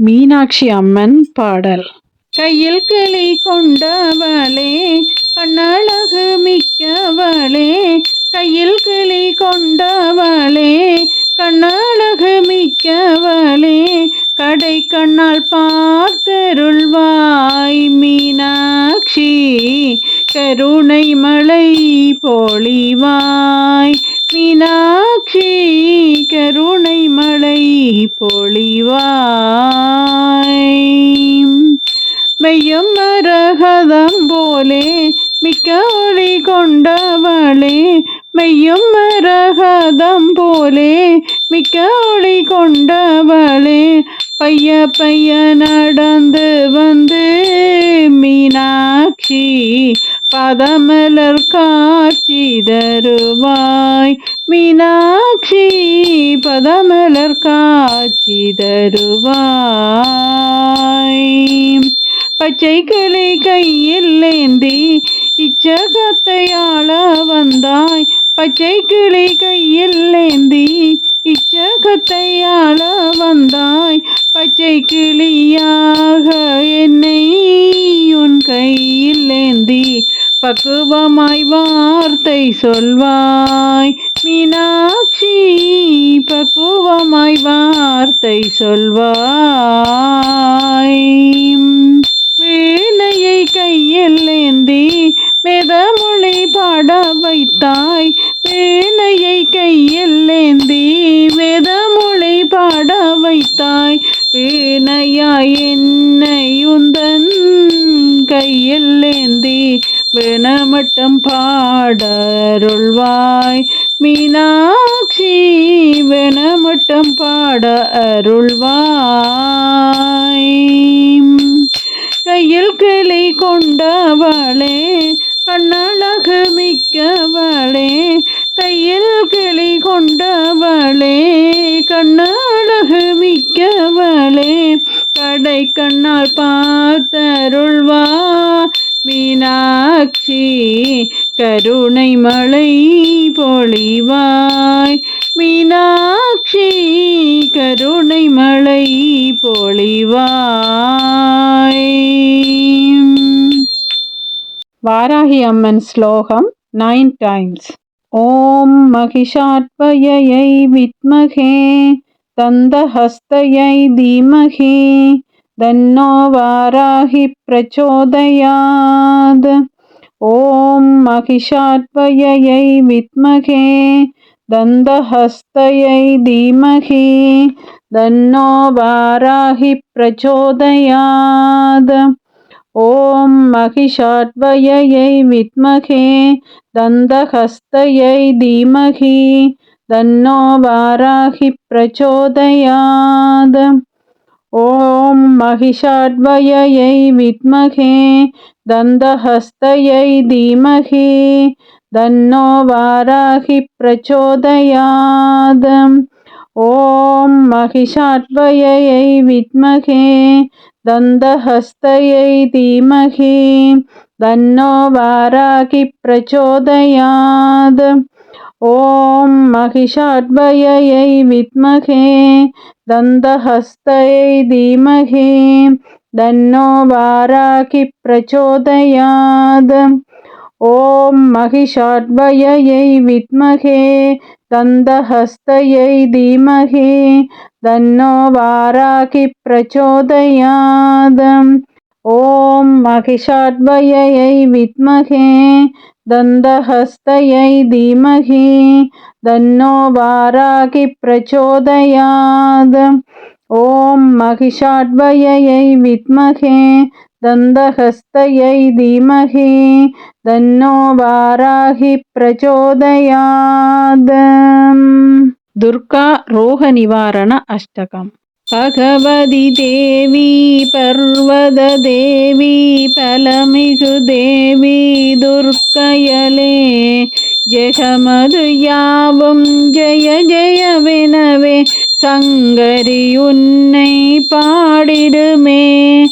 மீனாட்சி அம்மன் பாடல். கையில் கிளி கொண்டவளே கண்ணழகு மிக்கவளே கையில் கிளி கொண்டவளே கண்ணழகு மிக்கவளே கடை கண்ணால் பார்த்தருள்வாய் மீனாட்சி கருணை மலை பொழிவாய் மீனாட்சி கருணை மழை பொழிவாய். மெய்யம் மரகதம் போலே மிக்க ஒளி கொண்டவளே மெய்யும் மரகதம் போலே மிக்க ஒளி கொண்டவளே பைய பைய நடந்து வந்து மீனாட்சி பதமலர் காட்சி தருவாய். மீனாட்சி பதமலர் காட்சி தருவாய். பச்சை கிளி கையில் ஏந்தி இச்சகத்தை ஆள வந்தாய். பச்சை கிளி கையில் ஏந்தி பக்குவமாய் வார்த்தை சொல்வாய். மீனாட்சி பக்குவமாய் வார்த்தை சொல்வாய். வேலையை கையில் ஏந்தி வேதமொழி பாட வைத்தாய். வேலையை கையில் ஏந்தி வேதமொழி பாட வைத்தாய். வீணையாய் வேணமட்டம் பாடருள்வாய். மீனாட்சி வேணமட்டம் பாட அருள்வாய் பொழிவாய். மீனாட்சி கருணை மழை பொழிவாய். வாராகி அம்மன் ஸ்லோகம் நைன் டைம்ஸ். ஓம் மகிஷாட்பயை வித்மகே தந்தஹஸ்தயை தீமகி தன்னோ வாராகி பிரச்சோதயாத். ॐ महिषाद्वयै विद्महे दन्दहस्तय धीमहि दन्नो वाराहि प्रचोदयात्। ॐ महिषाद्वयै विद्महे दन्दहस्तयै धीमहि दन्नो वाराहि प्रचोदयात्। ॐ महिषाद्वययै विद्महे दन्तहस्तयै धीमहि तन्नो वाराहि प्रचोदयात्। ॐ महिषाट्वयै विद्महे दन्तहस्तयै धीमहि तन्नो वाराहि प्रचोदयात् ॐ महिषाट्वयै विद्महे दन्तहस्तयै धीमहि तन्नो वाराहि प्रचोदयात्। ॐ महिषाड्वययै विद्महे दन्तहस्तयै धीमहि तन्नो वाराहि प्रचोदयात्। ॐ महिषाड्वययै विद्महे दन्दहस्तयै धीमहि दन्नो वाराकि प्रचोदयाद। ॐ महिषाड्वयै विद्महे दन्दहस्तयै धीमहि दन्नो वाराहि प्रचोदयात् दुर्गारोहनिवारण अष्टकम्। भगवति देवी पर्वतदेवी फलमिषु देवी दुर् கயலே. ஜெகமது யாவும் ஜெய ஜெயவெனவே சங்கரி உன்னை பாடிடுமே.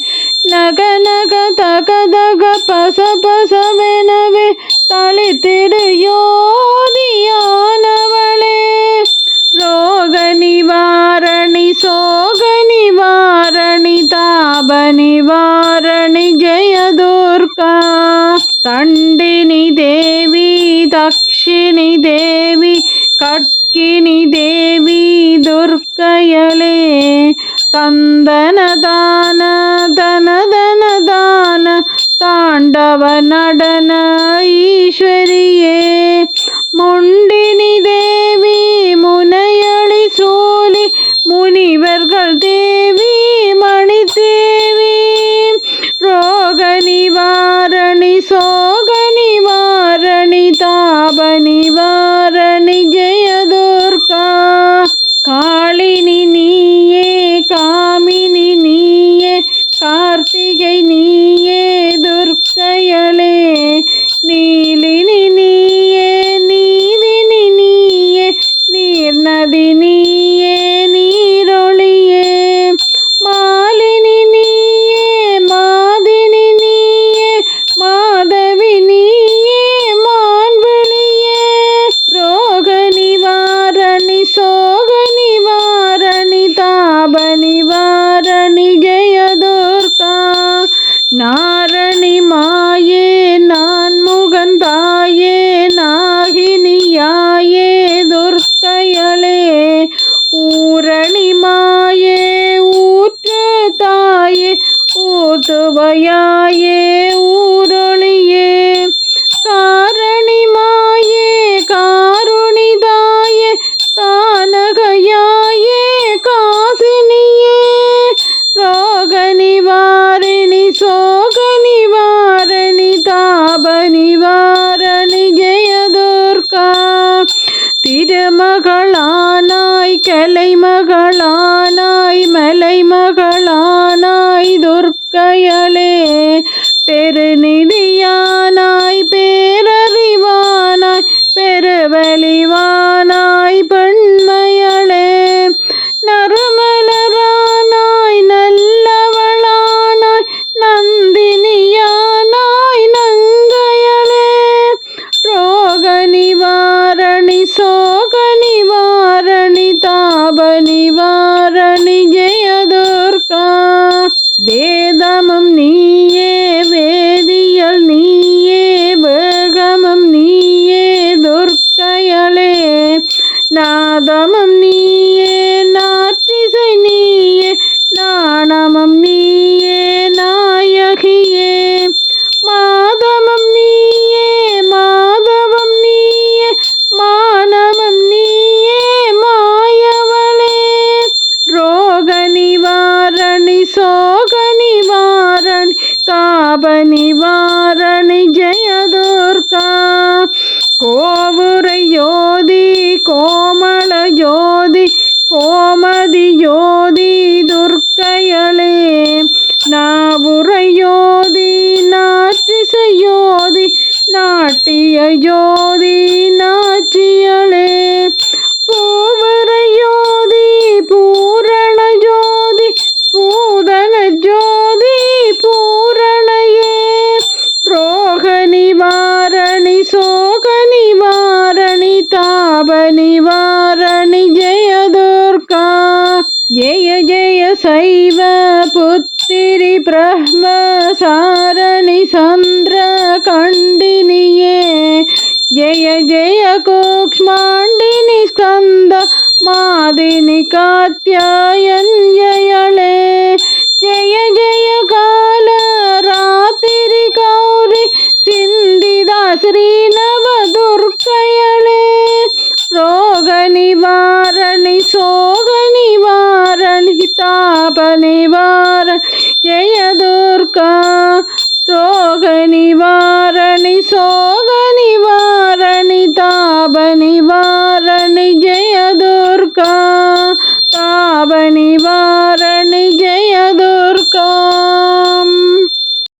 சாரணி சந்திர கண்டினியே. ஜெய ஜெய கூக்ஷ்மாண்டினி ஸ்கந்த மாதினி காத்யாயன் ஜயளே